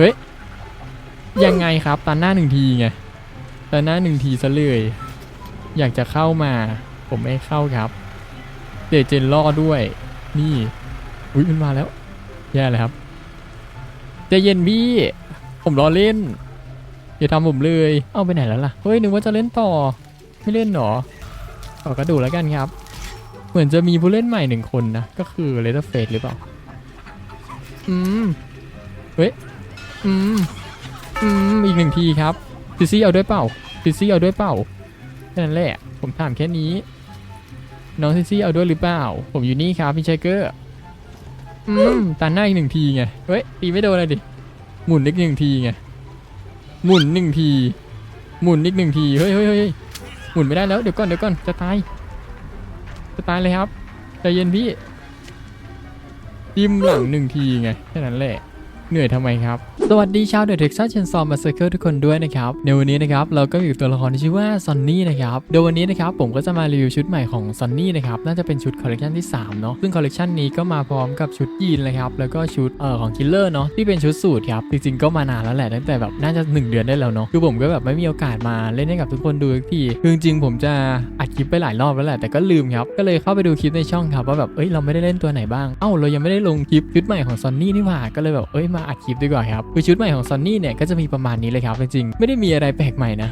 เฮ้ย ยังไงครับตันหน้าหนึ่งทีไงตันหน้าหนึ่งทีซะเลย อยากจะเข้ามา ผมไม่เข้าครับ เดเจนล่อด้วย นี่ อุ้ยมันมาแล้ว แย่เลยครับใจเย็นพี่ ผมรอเล่น อย่าทำผมเลย เอาไปไหนแล้วล่ะ เฮ้ยนึกว่าจะเล่นต่อ ไม่เล่นหรอต่อกระดูแล้วกันครับ เหมือนจะมีผู้เล่นใหม่หนึ่งคนนะ ก็คือเลเ e อร์เฟสหรือเปล่า อืม เฮ้ย อืมอืมอีกหนึ่งทีครับซิซี่เอาด้วยเปล่าซิซี่เอาด้วยเปล่าแค่นั้นแหละ ผมถามแค่นี้ น้องซิซี่เอาด้วยหรือเปล่า ผมอยู่นี่ครับพี่ชายเกอร์อืมตาหน้าอีกหนึ่งทีไงเฮ้ยตีไม่โดนเลยดิหมุนอีกหนึ่งทีไงหมุนหนึ่งที หมุนอีกหนึ่งทีเฮ้ยเฮ้ยเฮ้ยหมุนไม่ได้แล้วเดี๋ยวก่อนเดี๋ยวก่อนจะตายจะตายเลยครับใจเย็นพี่จิ้มหลังหนึ่งทีไงแค่นั้นแหละ เหนื่อยทำไมครับ สวัสดีชาวเดอะเท็กซัสเชนซอมมาเซอร์เคิลทุกคนด้วยนะครับ ในวันนี้นะครับเราก็อยู่ตัวละครที่ชื่อว่าซอนนี่นะครับ โดยวันนี้นะครับผมก็จะมารีวิวชุดใหม่ของซอนนี่นะครับ น่าจะเป็นชุดคอลเลคชันที่ 3 เนาะซึ่งคอลเลคชันนี้ก็มาพร้อมกับชุดยีนเลยครับ แล้วก็ชุดเอ่อของคิลเลอร์เนาะที่เป็นชุดสูทครับ จริงๆก็มานานแล้วแหละตั้งแต่แบบน่าจะ 1 เดือนได้แล้วเนาะคือผมก็แบบไม่มีโอกาสมาเล่นให้กับทุกคนดูสักทีคือจริงๆผมจะอัดคลิปไปหลายรอบแล้วแหละแต่ก็ลืมครับก็เลยเข้าไปดูคลิปในช่องครับว่าแบบเอ้ยเราไม่ได้เล่นตัวไหนบ้างเอ้าเรายังไม่ได้ลงคลิปชุดใหม่ของซอนนี่นี่หว่าก็เลยแบบเอ้ยมาอัดคลิปดีกว่าครับคือชุดใหม่ของซอนนี่เนี่ยก็จะมีประมาณนี้เลยครับจริงๆไม่ได้มีอะไรแปลกใหม่นะ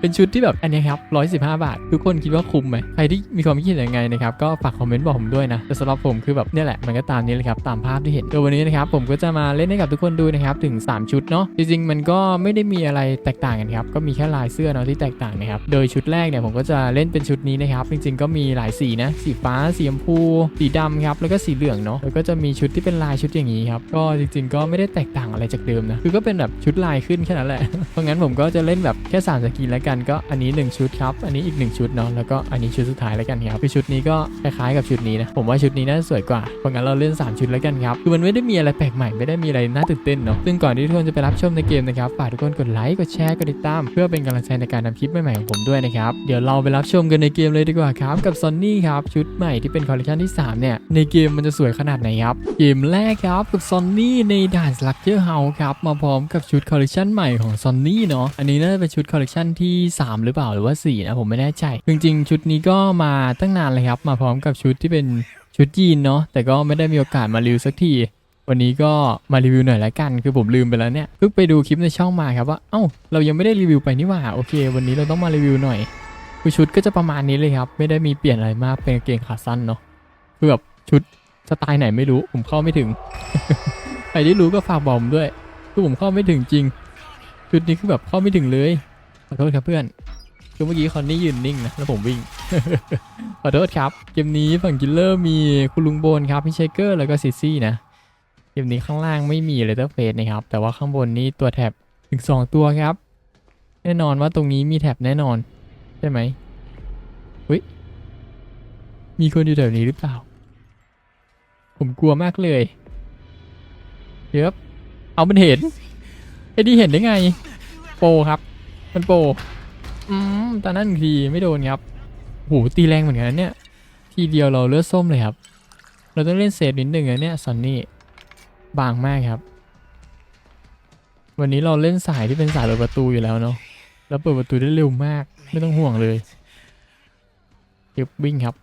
เป็นชุดที่แบบอันนี้ครับ115บาท ทุกคนคิดว่าคุ้มไหมใครที่มีความคิดเห็นยังไงนะครับก็ฝากคอมเมนต์บอกผมด้วยนะแต่สำหรับผมคือแบบเนี่ยแหละมันก็ตามนี้เลยครับตามภาพที่เห็นโดยวันนี้นะครับผมก็จะมาเล่นให้กับทุกคนดูนะครับถึง 3 ชุดเนาะจริงๆ มันก็ไม่ได้มีอะไรแตกต่างกันครับก็มีแค่ลายเสื้อเนาะที่แตกต่างนะครับโดยชุดแรกเนี่ยผมก็จะเล่นเป็นชุดนี้นะครับจริงๆก็มีหลายสีนะสีฟ้าสีชมพู สีดำครับแล้วก็สีเหลืองเนาะแล้วก็จะมีชุดที่เป็นลายชุดอย่างนี้ครับก็จริง ๆ ก็ไม่ได้แตกต่างอะไรจากเดิมนะ คือก็เป็นแบบชุดลายขึ้นแค่นั้นแหละ เพราะงั้นผมก็จะเล่นแบบแค่3สกินแล้วกันก็อันนี้ 1 ชุดครับ อันนี้อีก 1 ชุดเนาะแล้วก็อันนี้ชุดสุดท้ายแล้วกันครับคือชุดนี้ก็คล้ายๆกับชุดนี้นะผมว่าชุดนี้น่าจะสวยกว่าเพราะงั้นเราเล่น 3 ชุดแล้วกันครับคือมันไม่ได้มีอะไรแปลกใหม่ไม่ได้มีอะไรน่าตื่นเต้นเนาะซึ่งก่อนที่ทุกคนจะไปรับชมในเกมนะครับฝากทุกคนกดไลค์กดแชร์กดติดตาม เพื่อเป็นกำลังใจในการทำคลิปใหม่ๆของผมด้วยนะครับเดี๋ยวเราไปรับชมกันในเกมเลยดีกว่าครับกับซอนนี่ครับชุดใหม่ที่เป็นคอลเลคชันที่3เนี่ยในเกมมันจะสวยขนาดไหนครับเกมแรกครับกับซอนนี่ในด่านลักเจอร์เฮาครับ มาพร้อมกับชุดคอลเลคชันใหม่ของซอนนี่เนาะอันนี้น่าจะเป็นชุดคอลเลคชันที่ 3 หรือเปล่าหรือว่า 4 นะผมไม่แน่ใจ จริงๆ ชุดนี้ก็มาตั้งนานเลยครับ มาพร้อมกับชุดที่เป็นชุดยีนเนาะแต่ก็ไม่ได้มีโอกาสมารีวิวสักทีวันนี้ก็มารีวิวหน่อยละกัน คือผมลืมไปแล้วเนี่ยเพิ่งไปดูคลิปในช่องมาครับว่าเอ้าเรายังไม่ได้รีวิวไปนี่หว่าโอเค วันนี้เราต้องมารีวิวหน่อยคือชุดก็จะประมาณนี้เลยครับ ไม่ได้มีเปลี่ยนอะไรมากเป็นกางเกงขาสั้นเนาะคือแบบชุดสไตล์ไหนไม่รู้ผมเข้าไม่ถึง ใครที่รู้ก็ฝากบอกผมด้วยคือผมเข้าไม่ถึงจริง ชุดนี้คือแบบเข้าไม่ถึงเลยขอโทษครับเพื่อนคือเมื่อกี้คอนนี่ยืนนิ่งนะแล้วผมวิ่งขอโทษครับเกมนี้ฝั่งกิลเลอร์มีคุณลุงโบนครับพี่เชเกอร์แล้วก็ซิซี่นะเกมนี้ข้างล่างไม่มีเลเตอร์เฟสนะครับแต่ว่าข้างบนนี้ตัวแท็บถึง 2 ตัวครับ แน่นอนว่าตรงนี้มีแท็บแน่นอน ใช่ไหมอุ้ยมีคนอยู่แถวนี้หรือเปล่า ผมกลัวมากเลย เดี๋ยวเอามันเห็นไอ้ดีเห็นได้ไง โปครับ มันโปอืมตอนนั้นทีไม่โดนครับโหตีแรงเหมือนกันนะเนี่ย ทีเดียวเราเลือดส้มเลยครับ เราต้องเล่นเซฟนิดหนึ่งนะเนี่ยซอนนี่บางมากครับ วันนี้เราเล่นสายที่เป็นสายเปิดประตูอยู่แล้วเนาะแล้วเปิดประตูได้เร็วมาก ไม่ต้องห่วงเลยเก็บวิ่งครับ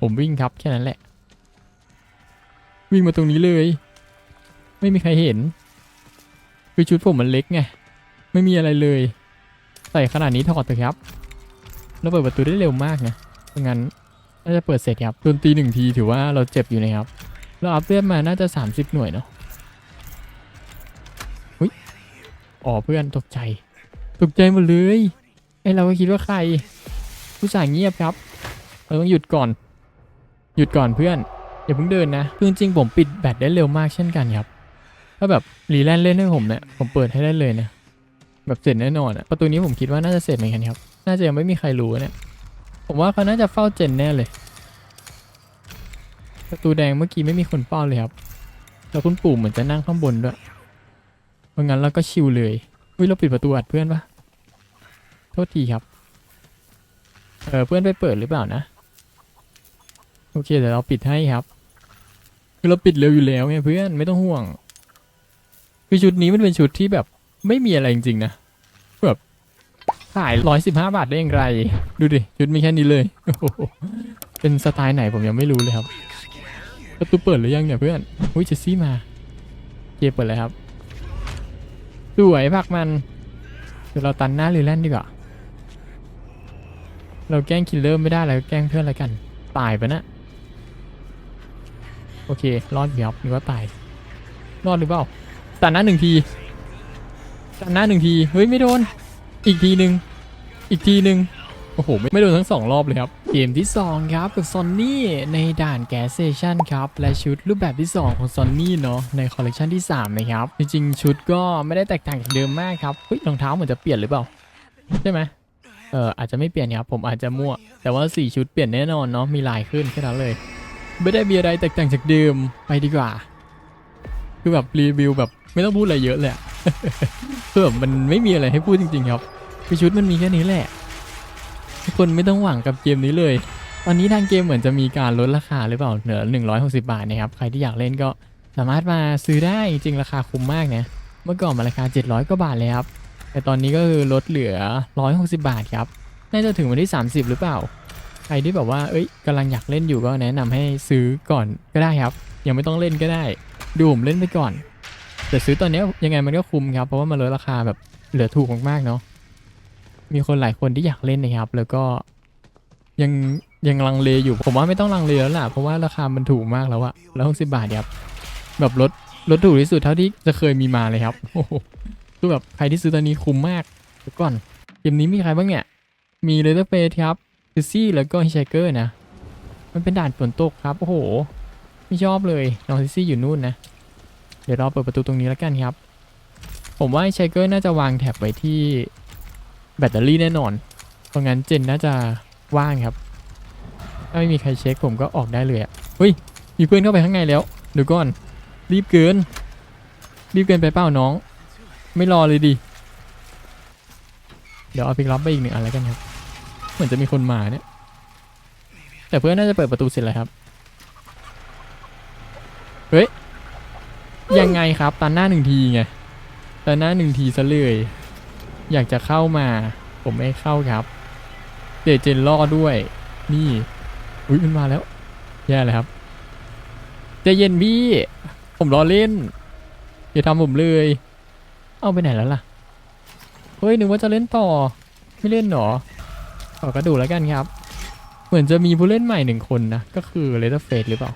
ผมวิ่งครับแค่นั้นแหละ วิ่งมาตรงนี้เลย ไม่มีใครเห็น คือชุดผมมันเล็กไง ไม่มีอะไรเลย ใส่ขนาดนี้ถอดเถอะครับ แล้วเปิดประตูได้เร็วมากนะเพราะงั้นน่าจะเปิดเสร็จครับโดนตีหนึ่งทีถือว่าเราเจ็บอยู่นะครับ เราอัพเลือดมาน่าจะ 30 หน่วยเนาะอุ้ยอ๋อเพื่อนตกใจ ตกใจหมดเลยไอเราก็คิดว่าใคร ผู้ชายเงียบครับ เราต้องหยุดก่อน หยุดก่อนเพื่อน อย่าเพิ่งเดินนะคือจริงผมปิดแบตได้เร็วมากเช่นกันครับถ้าแบบรีแลนเล่นให้ผมเนี่ยผมเปิดให้ได้เลยนะแบบเสร็จแน่นอนอะประตูนี้ผมคิดว่าน่าจะเสร็จเหมือนกันครับ น่าจะยังไม่มีใครรู้เนี่ย ผมว่าเขาน่าจะเฝ้าเจนแน่เลย ประตูแดงเมื่อกี้ไม่มีคนเฝ้าเลยครับ แล้วคุณปู่เหมือนจะนั่งข้างบนด้วย เพราะงั้นเราก็ชิวเลยอุ้ยเราปิดประตูอัดเพื่อนปะโทษทีครับ เออเพื่อนไปเปิดหรือเปล่านะ โอเคเดี๋ยวเราปิดให้ครับ คือเราปิดเร็วอยู่แล้วไงเพื่อนไม่ต้องห่วง คือชุดนี้มันเป็นชุดที่แบบไม่มีอะไรจริงๆนะแบบขายร้อยสิบห้าบาทได้อย่างไร ดูดิ ชุดมีแค่นี้เลยโอ้โหเป็นสไตล์ไหนผมยังไม่รู้เลยครับประตูเปิดหรือยังเนี่ยเพื่อนอุ้ยเจสซี่มาเจเปิดเลยครับสวยพักมันเดี๋ยวเราตันหน้าลิแลนด์ดีกว่า เราแกล้งคิลเลอร์ไม่ได้เราแกล้งเพื่อนแล้วกัน ตายไปะนะ โอเค รอดครับนึกว่าตาย รอดหรือเปล่าตัดหน้าหนึ่งทีตัดหน้าหนึ่งที เฮ้ย ไม่โดน อีกทีหนึ่งอีกทีหนึ่งโอ้โห ไม่โดนทั้งสองรอบเลยครับ เกมที่ 2 ครับ กับซอนนี่ในด่านแกสเซชันครับ และชุดรูปแบบที่ 2 ของซอนนี่เนาะในคอลเลกชันที่ 3 นะครับ จริงๆ ชุดก็ไม่ได้แตกต่างจากเดิมมากครับเฮ้ยรองเท้าเหมือนจะเปลี่ยนหรือเปล่า ใช่ไหมเอออาจจะไม่เปลี่ยนครับผมอาจจะมั่ว แต่ว่า 4 ชุดเปลี่ยนแน่นอนเนาะมีลายขึ้นแค่นั้นเลย ไม่ได้มีอะไรแตกต่างจากเดิมไปดีกว่า คือแบบรีวิวแบบไม่ต้องพูดอะไรเยอะเลยอะคือแบบมันไม่มีอะไรให้พูดจริง ๆ ครับคือชุดมันมีแค่นี้แหละ ทุกคนไม่ต้องหวังกับเกมนี้เลย ตอนนี้ทางเกมเหมือนจะมีการลดราคาหรือเปล่าเหลือ160 บาทนะครับ ใครที่อยากเล่นก็สามารถมาซื้อได้จริงราคาคุ้มมากนะเมื่อก่อนมันราคา 700กว่าบาทเลยครับแต่ตอนนี้ก็คือลดเหลือ 160 บาทครับน่าจะถึงวันที่ 30 หรือเปล่า ใครที่แบบว่า เอ้ยกำลังอยากเล่นอยู่ก็แนะนำให้ซื้อก่อนก็ได้ครับ ยังไม่ต้องเล่นก็ได้ ดูผมเล่นไปก่อน แต่ซื้อตอนนี้ยังไงมันก็คุ้มครับ เพราะว่ามันลดราคาแบบเหลือถูกมากๆเนาะ มีคนหลายคนที่อยากเล่นนะครับ แล้วก็ยังยังลังเลอยู่ ผมว่าไม่ต้องลังเลแล้วล่ะ เพราะว่าราคามันถูกมากแล้วอะแล้วหกสิบาทครับ แบบลดลดถูกที่สุดเท่าที่จะเคยมีมาเลยครับ โอ้โห คือแบบใครที่ซื้อตอนนี้คุ้มมากเดี๋ยวก่อน เกมนี้มีใครบ้างเนี่ย มีเลเตอร์เฟสครับ ซิซี่แล้วก็ฮิชเกอร์นะ มันเป็นด่านฝนตกครับ โอ้โห ไม่ชอบเลยน้องซิซี่อยู่นู่นนะ เดี๋ยวเราเปิดประตูตรงนี้แล้วกันครับ ผมว่าไชเกอร์น่าจะวางแท็บไว้ที่แบตเตอรี่แน่นอน เพราะงั้นเจนน่าจะว่างครับ ถ้าไม่มีใครเช็คผมก็ออกได้เลยอะเฮ้ย มีเพื่อนเข้าไปข้างในแล้วเดี๋ยวก่อน รีบเกิน รีบเกินไปเปล่าน้อง ไม่รอเลยดิ เดี๋ยวเอาพิกลับไปอีกหนึ่งอันแล้วกันครับ เหมือนจะมีคนมาเนี่ย แต่เพื่อนน่าจะเปิดประตูเสร็จแล้วครับ เฮ้ย ยังไงครับตันหน้าหนึ่งทีไงตันหน้าหนึ่งทีซะเลย อยากจะเข้ามา ผมไม่เข้าครับ เดยวเจนล่อด้วย นี่ อุ้ยมันมาแล้ว แย่เลยครับใจเย็นพี่ ผมรอเล่น อย่าทำผมเลย เอาไปไหนแล้วล่ะ เฮ้ยนึกว่าจะเล่นต่อ ไม่เล่นหรอ ขอกระดูแล้วกันครับ เหมือนจะมีผู้เล่นใหม่หนึ่งคนนะ ก็คือเลเ e อร์เฟสหรือเปล่า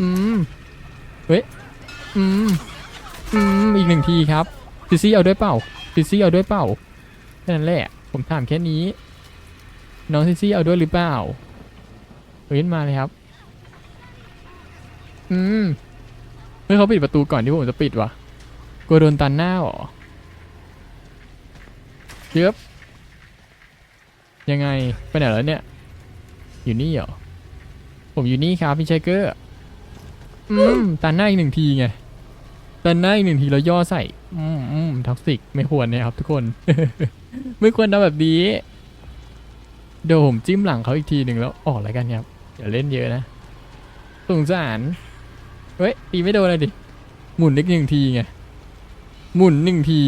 อืม เฮ้ย อืม อืม อีกหนึ่งทีครับซิซี่เอาด้วยเปล่าซิซี่เอาด้วยเปล่าแค่นั้นแหละ ผมถามแค่นี้ น้องซิซี่เอาด้วยหรือเปล่าเฮ้ยมาเลยครับ อืมเฮ้ยเขาปิดประตูก่อนที่ผมจะปิดวะกลัวโดนตันหน้าหรอเจี๊ยบ ยังไง ไปไหนแล้วเนี่ย อยู่นี่เหรอ ผมอยู่นี่ครับพี่ชายเกอร์ อืมตันหน้าอีกหนึ่งทีไงตันหน้าอีกหนึ่งทีแล้วย่อใส่ อืมอืมท็อกซิกไม่ควรนะครับทุกคน ไม่ควรทำแบบนี้ เดี๋ยวผมจิ้มหลังเขาอีกทีหนึ่งแล้วออกแล้วกันครับอย่าเล่นเยอะนะสงสารเฮ้ยตีไม่โดนเลยดิ หมุนอีกหนึ่งทีไง หมุนหนึ่งที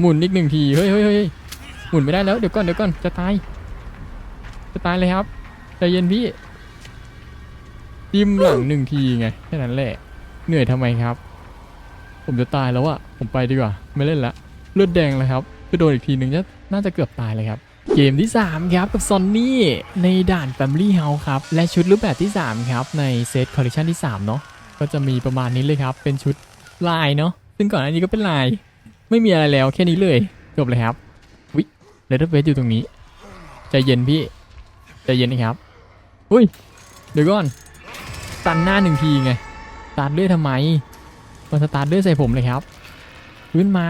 หมุนอีกหนึ่งที เฮ้ยเฮ้ยเฮ้ยหมุนไม่ได้แล้ว เดี๋ยวก่อน เดี๋ยวก่อน จะตาย จะตายเลยครับใจเย็นพี่จิ้มหลังหนึ่งทีไงแค่นั้นแหละเหนื่อยทำไมครับ ผมจะตายแล้วอะผมไปดีกว่า ไม่เล่นละเลือดแดงเลยครับคือโดนอีกทีหนึ่งจะน่าจะเกือบตายเลยครับเกมที่ 3 ครับ กับซอนนี่ในด่าน Family House ครับ และชุดรูปแบบที่ 3 ครับ ในเซตคอลเลคชันที่ 3 เนาะก็จะมีประมาณนี้เลยครับ เป็นชุดลายเนาะซึ่งก่อนอันนี้ก็เป็นลาย ไม่มีอะไรแล้วแค่นี้เลย จบเลยครับวิเลเดอร์เวสอยู่ตรงนี้ ใจเย็นพี่ ใจเย็นนะครับอุ้ยเดี๋ยวก่อนตันหน้าหนึ่งทีไงตาร์ทเลือดทำไมมันสตาร์ทเลือดใส่ผมเลยครับขึ้นมา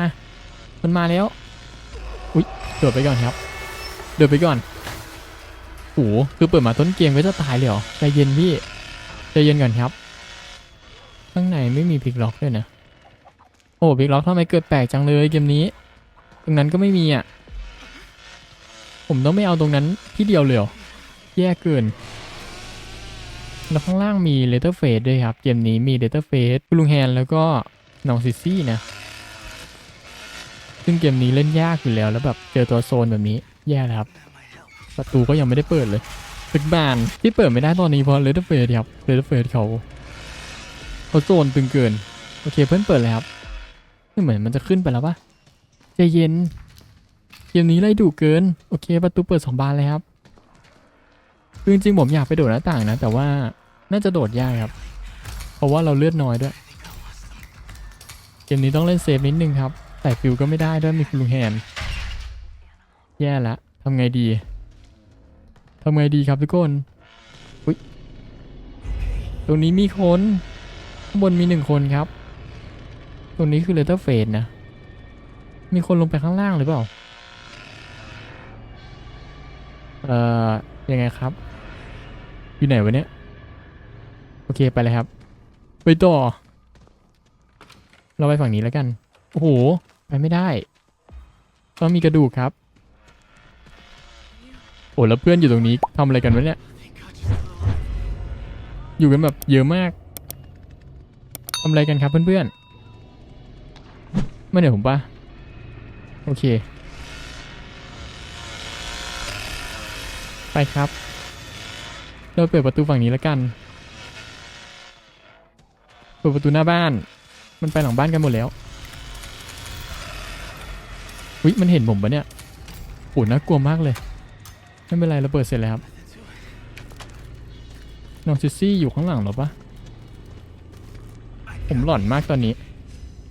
มันมาแล้วอุ้ยโดดไปก่อนครับเดินไปก่อนโอ้โหคือเปิดมาต้นเกมก็จะตายเลยเหรอใจเย็นพี่ใจเย็นก่อนครับ ข้างในไม่มีพิกล็อกด้วยนะ โอ้พิกล็อกทำไมเกิดแปลกจังเลยเกมนี้ ตรงนั้นก็ไม่มีอะ ผมต้องไม่เอาตรงนั้นที่เดียวเลยเหรอ แย่เกิน แล้วข้างล่างมีเลเตอร์เฟสด้วยครับ เกมนี้มีเลเตอร์เฟสคุลุงแฮนแล้วก็น้องซิซี่นะ ซึ่งเกมนี้เล่นยากอยู่แล้วแล้วแบบเจอตัวโซนแบบนี้แย่แล้วครับ ประตูก็ยังไม่ได้เปิดเลยตึกบานที่เปิดไม่ได้ตอนนี้เพราะเลดเฟสครับเลดเฟสเขาเขาโซนตึงเกิน โอเคเพื่อนเปิดเลยครับไม่เหมือนมันจะขึ้นไปแล้วปะใจเย็นเกมนี้ไล่ดุเกิน โอเค ประตูเปิดสองบานเลยครับ คือจริงๆผมอยากไปโดดหน้าต่างนะ แต่ว่าน่าจะโดดยากครับ เพราะว่าเราเลือดน้อยด้วย เกมนี้ต้องเล่นเซฟนิดนึงครับใส่ฟิวก็ไม่ได้ด้วยมีคุณลุงแฮนแย่ละทำไงดีทำไงดีครับทุกคนอุยตรงนี้มีคนข้างบนมีหนึ่งคนครับ ตรงนี้คือเลเตอร์เฟนนะ มีคนลงไปข้างล่างหรือเปล่า เอ่อ ยังไงครับ อยู่ไหนวะเนี่ย โอเคไปเลยครับ ไปต่อ เราไปฝั่งนี้แล้วกัน โอ้โห ไปไม่ได้ ต้องมีกระดูกครับ โอ้แล้วเพื่อนอยู่ตรงนี้ทำอะไรกันวะเนี่ย อยู่กันแบบเยอะมากทำอะไรกันครับเพื่อนๆไม่เดี๋ยวผมปะโอเค ไปครับ เราเปิดประตูฝั่งนี้แล้วกัน เปิดประตูหน้าบ้าน มันไปหลังบ้านกันหมดแล้ววิมันเห็นผมปะเนี่ยโอ้น่ากลัวมากเลย ไม่เป็นไรเราเปิดเสร็จแล้วครับ น้องซิซี่อยู่ข้างหลังหรอปะผมหลอนมากตอนนี้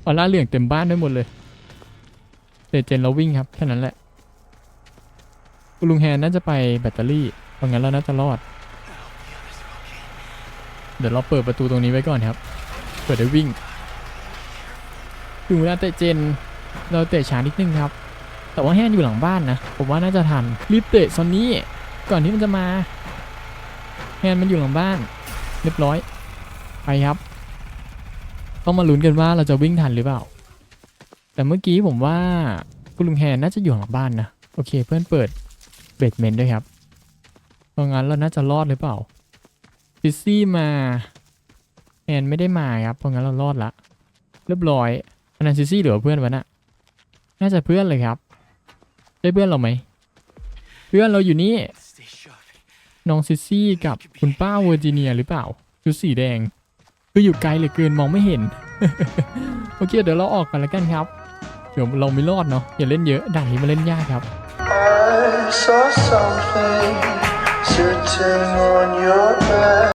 ออร่าเหลืองเต็มบ้านได้หมดเลยเดเจนเราวิ่งครับแค่นั้นแหละลุงแฮนน่าจะไปแบตเตอรี่เพราะงั้นเราน่าจะรอด ดี๋ยวเราเปิดประตูตรงนี้ไว้ก่อนครับ เปิดได้วิ่งถึงเวลาเตะเจน เราเตะช้านิดนึงครับ แต่ว่าแฮนอยู่หลังบ้านนะ ผมว่าน่าจะทัน รีบเตะซอนนี้ก่อนที่มันจะมา แฮนมันอยู่หลังบ้าน เรียบร้อย ไปครับ ต้องมาลุ้นกันว่าเราจะวิ่งทันหรือเปล่า แต่เมื่อกี้ผมว่าคุณลุงแฮนน่าจะอยู่หลังบ้านนะ โอเค เพื่อนเปิดเบดเมนด้วยครับเพราะงั้นเราน่าจะรอดหรือเปล่า ซิซซี่มาแอนไม่ได้มาครับเพราะงั้นเรารอดละเรียบร้อยอันนั้นซิซี่หรือเพื่อนวะน่ะน่าจะเพื่อนเลยครับได้เพื่อนเราไหมเพื่อนเราอยู่นี่น้องซิซี่กับคุณป้าเวอร์จิเนียหรือเปล่าชุดสีแดงคืออยู่ไกลเหลือเกินมองไม่เห็นโอเคเดี๋ยวเราออกกันแล้วกันครับเดี๋ยวเราไม่รอดเนาะอย่าเล่นเยอะด่านนี้มาเล่นยากครับ I saw something sitting on your back.